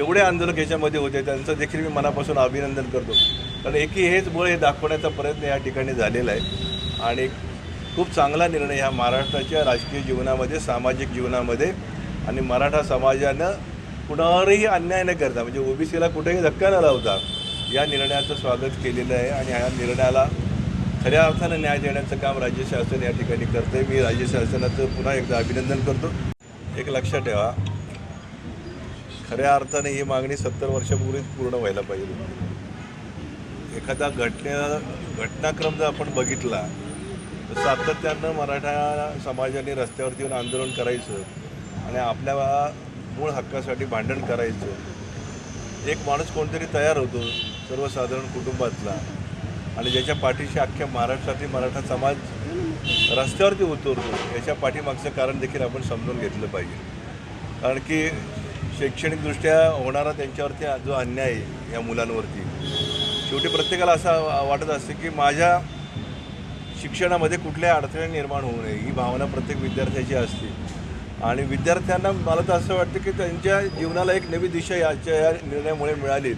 एवढे आंदोलक याच्यामध्ये होते त्यांचं देखील मी मनापासून अभिनंदन करतो. कारण एकी हेच बळ हे दाखवण्याचा प्रयत्न या ठिकाणी झालेला आहे. आणि खूप चांगला निर्णय ह्या महाराष्ट्राच्या राजकीय जीवनामध्ये सामाजिक जीवनामध्ये आणि मराठा समाजानं कुणावरही अन्याय न करता म्हणजे ओबीसीला कुठेही धक्का न लावता या निर्णयाचं स्वागत केलेलं आहे. आणि ह्या निर्णयाला खऱ्या अर्थानं न्याय देण्याचं काम राज्य शासन या ठिकाणी करते मी राज्य शासनाचं पुन्हा एकदा अभिनंदन करतो. एक लक्षात ठेवा खऱ्या अर्थाने ही मागणी सत्तर वर्षापूर्वीच पूर्ण व्हायला पाहिजे. एखादा घटने घटनाक्रम जर आपण बघितला तर सातत्यानं मराठा समाजाने रस्त्यावरती येऊन आंदोलन करायचं आणि आपल्या मूळ हक्कासाठी भांडण करायचं. एक माणूस कोणतरी तयार होतो सर्वसाधारण कुटुंबातला आणि ज्याच्या पाठीशी अख्ख्या महाराष्ट्रातील मराठा समाज रस्त्यावरती उतरतो याच्या पाठीमागचं कारण देखील आपण समजून घेतलं पाहिजे. कारण की शैक्षणिकदृष्ट्या होणारा त्यांच्यावरती जो अन्याय आहे या मुलांवरती शेवटी प्रत्येकाला असं वाटत असते की माझ्या शिक्षणामध्ये कुठल्या अडथळे निर्माण होऊ नये ही भावना प्रत्येक विद्यार्थ्याची असते. आणि विद्यार्थ्यांना मला तर असं वाटतं की त्यांच्या जीवनाला एक नवी दिशा याच्या या निर्णयामुळे मिळाली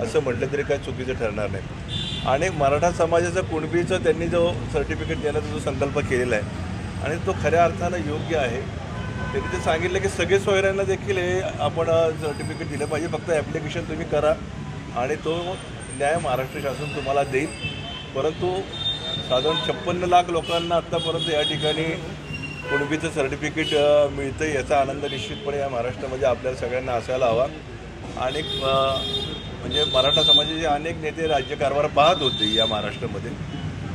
असं म्हटलं तरी काही चुकीचं ठरणार नाही. आणि मराठा समाजाचा कुणबीचा त्यांनी जो सर्टिफिकेट देण्याचा जो संकल्प केलेला आहे आणि तो खऱ्या अर्थानं योग्य आहे त्यांनी ते सांगितलं की सगळे सोयऱ्यांना देखील हे आपण सर्टिफिकेट दिलं पाहिजे. फक्त ॲप्लिकेशन तुम्ही करा आणि तो न्याय महाराष्ट्र शासन तुम्हाला देईल. परंतु साधारण छप्पन्न लाख लोकांना आत्तापर्यंत या ठिकाणी कुणबीचं सर्टिफिकेट मिळतं याचा आनंद निश्चितपणे या महाराष्ट्रामध्ये आपल्याला सगळ्यांना असायला हवा. आणि म्हणजे मराठा समाजाचे अनेक नेते राज्यकारभार पाहत होते या महाराष्ट्रामध्ये.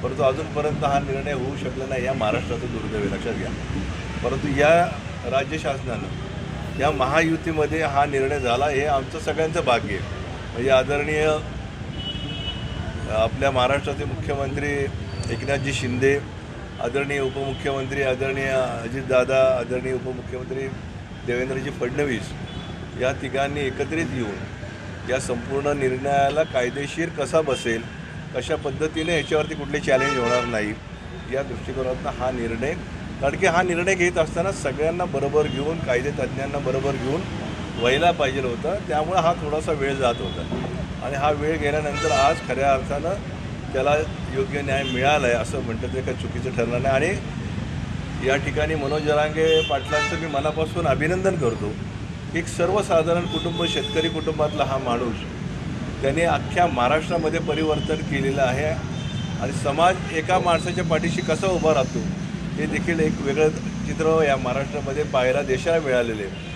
परंतु अजूनपर्यंत हा निर्णय होऊ शकला नाही. या महाराष्ट्राचं दुर्दैव लक्षात घ्या. परंतु या राज्य शासनानं. या महायुतीमध्ये हा निर्णय झाला हे आमचं सगळ्यांचं भाग्य आहे. म्हणजे आदरणीय आपल्या महाराष्ट्राचे मुख्यमंत्री एकनाथजी शिंदे आदरणीय उपमुख्यमंत्री आदरणीय अजितदादा आदरणीय उपमुख्यमंत्री देवेंद्रजी फडणवीस या तिघांनी एकत्रित येऊन या संपूर्ण निर्णयाला कायदेशीर कसा बसेल कशा पद्धतीने याच्यावरती कुठले चॅलेंज होणार नाही या दृष्टिकोनातून हा निर्णय कारण की हा निर्णय घेत असताना सगळ्यांना बरोबर घेऊन कायदे तज्ज्ञांना बरोबर घेऊन व्हायला पाहिजे होतं. त्यामुळे हा थोडासा वेळ जात होता. आणि हा वेळ गेल्यानंतर आज खऱ्या अर्थानं त्याला योग्य न्याय मिळाला आहे असं म्हटलं ते काही चुकीचं ठरणार नाही. आणि या ठिकाणी मनोज जरांगे पाटलांचं मी मनापासून अभिनंदन करतो एक सर्वसाधारण कुटुंब शेतकरी कुटुंबातला हा माणूस त्याने अख्ख्या महाराष्ट्रामध्ये परिवर्तन केलेलं आहे. आणि समाज एका माणसाच्या पाठीशी कसा उभा राहतो हे देखील एक वेगळं चित्र या महाराष्ट्रामध्ये पाहायला देशाला मिळालेले आहे.